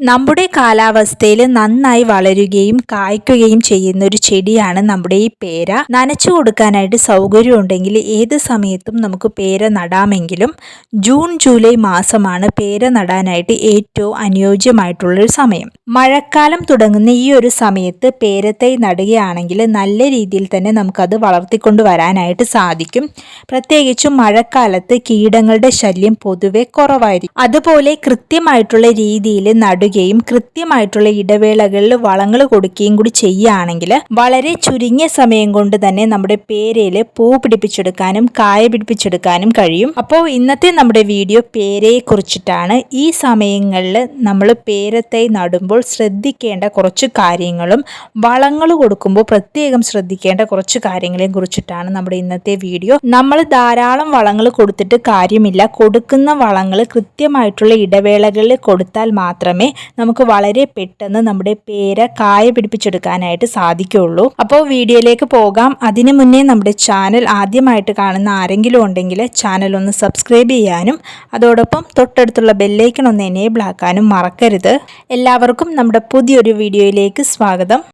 നമ്മുടെ കാലാവസ്ഥയിൽ നന്നായി വളരുകയും കായ്ക്കുകയും ചെയ്യുന്ന ഒരു ചെടിയാണ് നമ്മുടെ ഈ പേര. നനച്ചു കൊടുക്കാനായിട്ട് സൗകര്യം ഉണ്ടെങ്കിൽ ഏത് സമയത്തും നമുക്ക് പേര നടാമെങ്കിലും ജൂൺ ജൂലൈ മാസമാണ് പേര നടാനായിട്ട് ഏറ്റവും അനുയോജ്യമായിട്ടുള്ളൊരു സമയം. മഴക്കാലം തുടങ്ങുന്ന ഈ ഒരു സമയത്ത് പേരത്തൈ നടുകയാണെങ്കിൽ നല്ല രീതിയിൽ തന്നെ നമുക്കത് വളർത്തിക്കൊണ്ട് വരാനായിട്ട് സാധിക്കും. പ്രത്യേകിച്ചും മഴക്കാലത്ത് കീടങ്ങളുടെ ശല്യം പൊതുവെ കുറവായിരിക്കും. അതുപോലെ കൃത്യമായിട്ടുള്ള രീതിയിൽ നടുക കൊടുക്കുകയും കൃത്യമായിട്ടുള്ള ഇടവേളകളിൽ വളങ്ങൾ കൊടുക്കുകയും കൂടി ചെയ്യുകയാണെങ്കിൽ വളരെ ചുരുങ്ങിയ സമയം കൊണ്ട് തന്നെ നമ്മുടെ പേരയിൽ പൂ പിടിപ്പിച്ചെടുക്കാനും കായ പിടിപ്പിച്ചെടുക്കാനും കഴിയും. അപ്പോൾ ഇന്നത്തെ നമ്മുടെ വീഡിയോ പേരയെ കുറിച്ചിട്ടാണ്. ഈ സമയങ്ങളിൽ നമ്മൾ പേരത്തൈ നടുമ്പോൾ ശ്രദ്ധിക്കേണ്ട കുറച്ച് കാര്യങ്ങളും വളങ്ങൾ കൊടുക്കുമ്പോൾ പ്രത്യേകം ശ്രദ്ധിക്കേണ്ട കുറച്ച് കാര്യങ്ങളെയും കുറിച്ചിട്ടാണ് നമ്മുടെ ഇന്നത്തെ വീഡിയോ. നമ്മൾ ധാരാളം വളങ്ങൾ കൊടുത്തിട്ട് കാര്യമില്ല. കൊടുക്കുന്ന വളങ്ങൾ കൃത്യമായിട്ടുള്ള ഇടവേളകളിൽ കൊടുത്താൽ മാത്രമേ നമുക്ക് വളരെ പെട്ടെന്ന് നമ്മുടെ പേര കായ പിടിപ്പിച്ചെടുക്കാനായിട്ട് സാധിക്കുള്ളൂ. അപ്പോൾ വീഡിയോയിലേക്ക് പോകാം. അതിനു മുന്നേ നമ്മുടെ ചാനൽ ആദ്യമായിട്ട് കാണുന്ന ആരെങ്കിലും ഉണ്ടെങ്കിൽ ചാനൽ ഒന്ന് സബ്സ്ക്രൈബ് ചെയ്യാനും അതോടൊപ്പം തൊട്ടടുത്തുള്ള ബെല്ലൈക്കൺ ഒന്ന് എനേബിൾ ആക്കാനും മറക്കരുത്. എല്ലാവർക്കും നമ്മുടെ പുതിയൊരു വീഡിയോയിലേക്ക് സ്വാഗതം.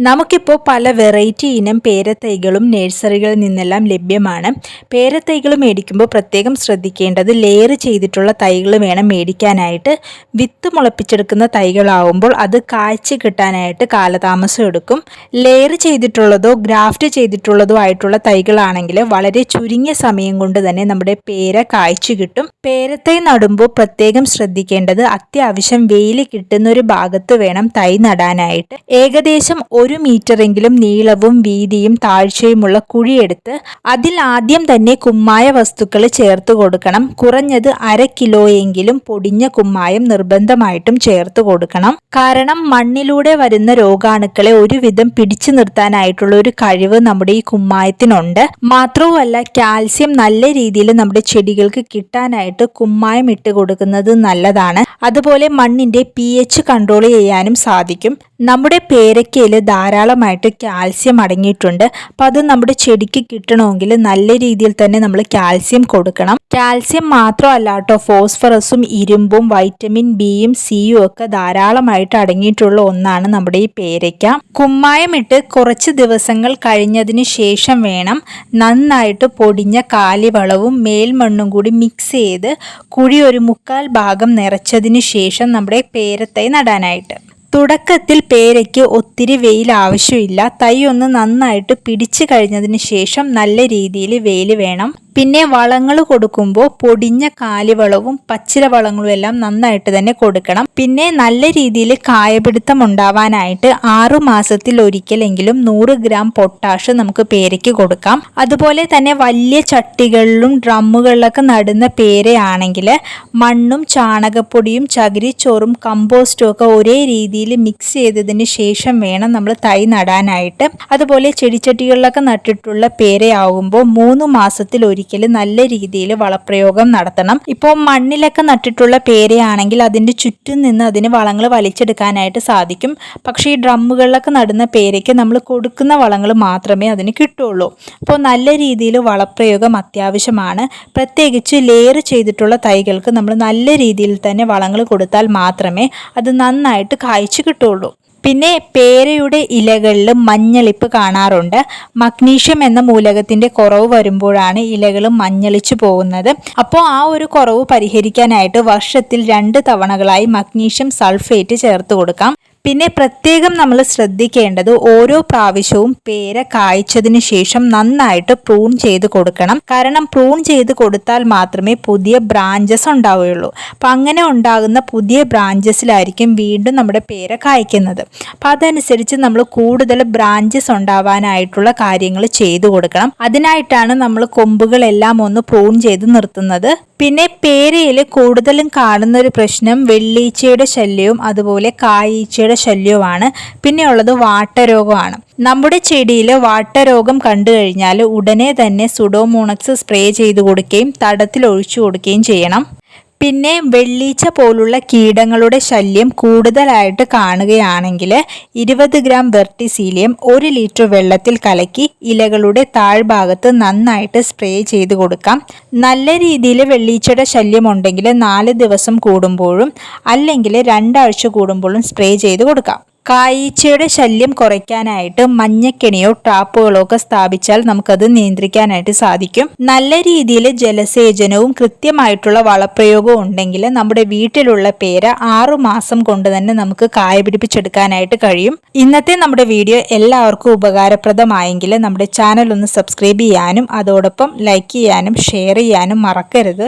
നമുക്കിപ്പോൾ പല വെറൈറ്റി ഇനം പേരത്തൈകളും നഴ്സറികളിൽ നിന്നെല്ലാം ലഭ്യമാണ്. പേരത്തൈകൾ മേടിക്കുമ്പോൾ പ്രത്യേകം ശ്രദ്ധിക്കേണ്ടത് ലെയർ ചെയ്തിട്ടുള്ള തൈകൾ വേണം മേടിക്കാനായിട്ട്. വിത്ത് മുളപ്പിച്ചെടുക്കുന്ന തൈകളാവുമ്പോൾ അത് കാഴ്ച കിട്ടാനായിട്ട് കാലതാമസം എടുക്കും. ലെയർ ചെയ്തിട്ടുള്ളതോ ഗ്രാഫ്റ്റ് ചെയ്തിട്ടുള്ളതോ ആയിട്ടുള്ള തൈകളാണെങ്കിൽ വളരെ ചുരുങ്ങിയ സമയം കൊണ്ട് തന്നെ നമ്മുടെ പേര കാഴ്ച കിട്ടും. പേരത്തൈ നടുമ്പോൾ പ്രത്യേകം ശ്രദ്ധിക്കേണ്ടത് അത്യാവശ്യം വെയിൽ കിട്ടുന്ന ഒരു ഭാഗത്ത് വേണം തൈ നടാനായിട്ട്. ഏകദേശം ഒരു മീറ്ററെങ്കിലും നീളവും വീതിയും താഴ്ചയുമുള്ള കുഴിയെടുത്ത് അതിൽ ആദ്യം തന്നെ കുമ്മായ വസ്തുക്കൾ ചേർത്ത് കൊടുക്കണം. കുറഞ്ഞത് അര കിലോയെങ്കിലും പൊടിഞ്ഞ കുമ്മായം നിർബന്ധമായിട്ടും ചേർത്ത് കൊടുക്കണം. കാരണം മണ്ണിലൂടെ വരുന്ന രോഗാണുക്കളെ ഒരുവിധം പിടിച്ചു നിർത്താനായിട്ടുള്ള ഒരു കഴിവ് നമ്മുടെ ഈ കുമ്മായത്തിനുണ്ട്. മാത്രവുമല്ല കാൽസ്യം നല്ല രീതിയിൽ നമ്മുടെ ചെടികൾക്ക് കിട്ടാനായിട്ട് കുമ്മായം ഇട്ട് കൊടുക്കുന്നത് നല്ലതാണ്. അതുപോലെ മണ്ണിന്റെ പി കൺട്രോൾ ചെയ്യാനും സാധിക്കും. നമ്മുടെ പേരക്കയിൽ ധാരാളമായിട്ട് കാൽസ്യം അടങ്ങിയിട്ടുണ്ട്. അപ്പം അത് നമ്മുടെ ചെടിക്ക് കിട്ടണമെങ്കിൽ നല്ല രീതിയിൽ തന്നെ നമ്മൾ കാൽസ്യം കൊടുക്കണം. കാൽസ്യം മാത്രമല്ല കേട്ടോ ഫോസ്ഫറസും ഇരുമ്പും വൈറ്റമിൻ ബിയും സിയും ഒക്കെ ധാരാളമായിട്ട് അടങ്ങിയിട്ടുള്ള ഒന്നാണ് നമ്മുടെ ഈ പേരയ്ക്ക. കുമ്മായമിട്ട് കുറച്ച് ദിവസങ്ങൾ കഴിഞ്ഞതിന് ശേഷം വേണം നന്നായിട്ട് പൊടിഞ്ഞ കാലിവളവും മേൽമണ്ണും കൂടി മിക്സ് ചെയ്ത് കുഴി ഒരു മുക്കാൽ ഭാഗം നിറച്ചതിന് ശേഷം നമ്മുടെ പേരത്തൈ നടാനായിട്ട്. തുടക്കത്തിൽ പേരയ്ക്ക് ഒത്തിരി വെയിൽ ആവശ്യമില്ല തൈ ഒന്ന് നന്നായിട്ട് പിടിച്ചു കഴിഞ്ഞതിന് ശേഷം നല്ല രീതിയിൽ വെയിൽ വേണം. പിന്നെ വളങ്ങൾ കൊടുക്കുമ്പോൾ പൊടിഞ്ഞ കാലിവളവും പച്ചില വളങ്ങളും എല്ലാം നന്നായിട്ട് തന്നെ കൊടുക്കണം. പിന്നെ നല്ല രീതിയിൽ കായപിടുത്തം ഉണ്ടാവാനായിട്ട് ആറു മാസത്തിൽ ഒരിക്കലെങ്കിലും നൂറ് ഗ്രാം പൊട്ടാഷ് നമുക്ക് പേരയ്ക്ക് കൊടുക്കാം. അതുപോലെ തന്നെ വലിയ ചട്ടികളിലും ഡ്രമ്മുകളിലൊക്കെ നടുന്ന പേരയാണെങ്കിൽ മണ്ണും ചാണകപ്പൊടിയും ചകിരിച്ചോറും കമ്പോസ്റ്റും ഒക്കെ ഒരേ രീതിയിൽ മിക്സ് ചെയ്തതിന് ശേഷം വേണം നമ്മൾ തൈ നടാനായിട്ട്. അതുപോലെ ചെടിച്ചട്ടികളിലൊക്കെ നട്ടിട്ടുള്ള പേരയാകുമ്പോൾ മൂന്ന് മാസത്തിൽ ഒരിക്കൽ നല്ല രീതിയിൽ വളപ്രയോഗം നടത്തണം. ഇപ്പോൾ മണ്ണിലൊക്കെ നട്ടിട്ടുള്ള പേരയാണെങ്കിൽ അതിന്റെ ചുറ്റും നിന്ന് അതിന് വളങ്ങൾ വലിച്ചെടുക്കാനായിട്ട് സാധിക്കും. പക്ഷേ ഈ ഡ്രമ്മുകളിലൊക്കെ നടുന്ന പേരയ്ക്ക് നമ്മൾ കൊടുക്കുന്ന വളങ്ങൾ മാത്രമേ അതിന് കിട്ടുള്ളൂ. അപ്പോൾ നല്ല രീതിയിൽ വളപ്രയോഗം അത്യാവശ്യമാണ്. പ്രത്യേകിച്ച് ലെയർ ചെയ്തിട്ടുള്ള തൈകൾക്ക് നമ്മൾ നല്ല രീതിയിൽ തന്നെ വളങ്ങൾ കൊടുത്താൽ മാത്രമേ അത് നന്നായിട്ട് കായ്ച്ചു കിട്ടുള്ളൂ. പിന്നെ പേരയുടെ ഇലകളിൽ മഞ്ഞളിപ്പ് കാണാറുണ്ട്. മഗ്നീഷ്യം എന്ന മൂലകത്തിന്റെ കുറവ് വരുമ്പോഴാണ് ഇലകൾ മഞ്ഞളിച്ചു പോകുന്നത്. അപ്പോൾ ആ ഒരു കുറവ് പരിഹരിക്കാനായിട്ട് വർഷത്തിൽ രണ്ട് തവണകളായി മഗ്നീഷ്യം സൾഫേറ്റ് ചേർത്ത് കൊടുക്കാം. പിന്നെ പ്രത്യേകം നമ്മൾ ശ്രദ്ധിക്കേണ്ടത് ഓരോ പ്രാവശ്യവും പേര കായ്ച്ചതിന് ശേഷം നന്നായിട്ട് പ്രൂൺ ചെയ്ത് കൊടുക്കണം. കാരണം പ്രൂൺ ചെയ്ത് കൊടുത്താൽ മാത്രമേ പുതിയ ബ്രാഞ്ചസ് ഉണ്ടാവുകയുള്ളൂ. അപ്പം അങ്ങനെ ഉണ്ടാകുന്ന പുതിയ ബ്രാഞ്ചസിലായിരിക്കും വീണ്ടും നമ്മുടെ പേര കായ്ക്കുന്നത്. അപ്പം അതനുസരിച്ച് നമ്മൾ കൂടുതൽ ബ്രാഞ്ചസ് ഉണ്ടാവാനായിട്ടുള്ള കാര്യങ്ങൾ ചെയ്തു കൊടുക്കണം. അതിനായിട്ടാണ് നമ്മൾ കൊമ്പുകളെല്ലാം ഒന്ന് പ്രൂൺ ചെയ്ത് നിർത്തുന്നത്. പിന്നെ പേരയിൽ കൂടുതലും കാണുന്ന ഒരു പ്രശ്നം വെള്ളീച്ചയുടെ ശല്യവും അതുപോലെ കായീച്ചയുടെ ശല്യവുമാണ്. പിന്നെ ഉള്ളത് വാട്ടരോഗമാണ്. നമ്മുടെ ചെടിയിൽ വാട്ടരോഗം കണ്ടു കഴിഞ്ഞാൽ ഉടനെ തന്നെ സുഡോമോണക്സ് സ്പ്രേ ചെയ്ത് കൊടുക്കുകയും തടത്തിൽ ഒഴിച്ചു കൊടുക്കുകയും ചെയ്യണം. പിന്നെ വെള്ളീച്ച പോലുള്ള കീടങ്ങളുടെ ശല്യം കൂടുതലായിട്ട് കാണുകയാണെങ്കിൽ ഇരുപത് ഗ്രാം വെർട്ടിസീലിയം ഒരു ലിറ്റർ വെള്ളത്തിൽ കലക്കി ഇലകളുടെ താഴ്ഭാഗത്ത് നന്നായിട്ട് സ്പ്രേ ചെയ്ത് കൊടുക്കാം. നല്ല രീതിയിൽ വെള്ളീച്ചയുടെ ശല്യം ഉണ്ടെങ്കിൽ നാല് ദിവസം കൂടുമ്പോഴും അല്ലെങ്കിൽ രണ്ടാഴ്ച കൂടുമ്പോഴും സ്പ്രേ ചെയ്ത് കൊടുക്കാം. കായീച്ചയുടെ ശല്യം കുറയ്ക്കാനായിട്ട് മഞ്ഞക്കെണിയോ ട്രാപ്പുകളോ ഒക്കെ സ്ഥാപിച്ചാൽ നമുക്കത് നിയന്ത്രിക്കാനായിട്ട് സാധിക്കും. നല്ല രീതിയിൽ ജലസേചനവും കൃത്യമായിട്ടുള്ള വളപ്രയോഗവും ഉണ്ടെങ്കിൽ നമ്മുടെ വീട്ടിലുള്ള പേര ആറു മാസം കൊണ്ട് തന്നെ നമുക്ക് കായ പിടിപ്പിച്ചെടുക്കാനായിട്ട് കഴിയും. ഇന്നത്തെ നമ്മുടെ വീഡിയോ എല്ലാവർക്കും ഉപകാരപ്രദമായെങ്കിൽ നമ്മുടെ ചാനൽ ഒന്ന് സബ്സ്ക്രൈബ് ചെയ്യാനും അതോടൊപ്പം ലൈക്ക് ചെയ്യാനും ഷെയർ ചെയ്യാനും മറക്കരുത്.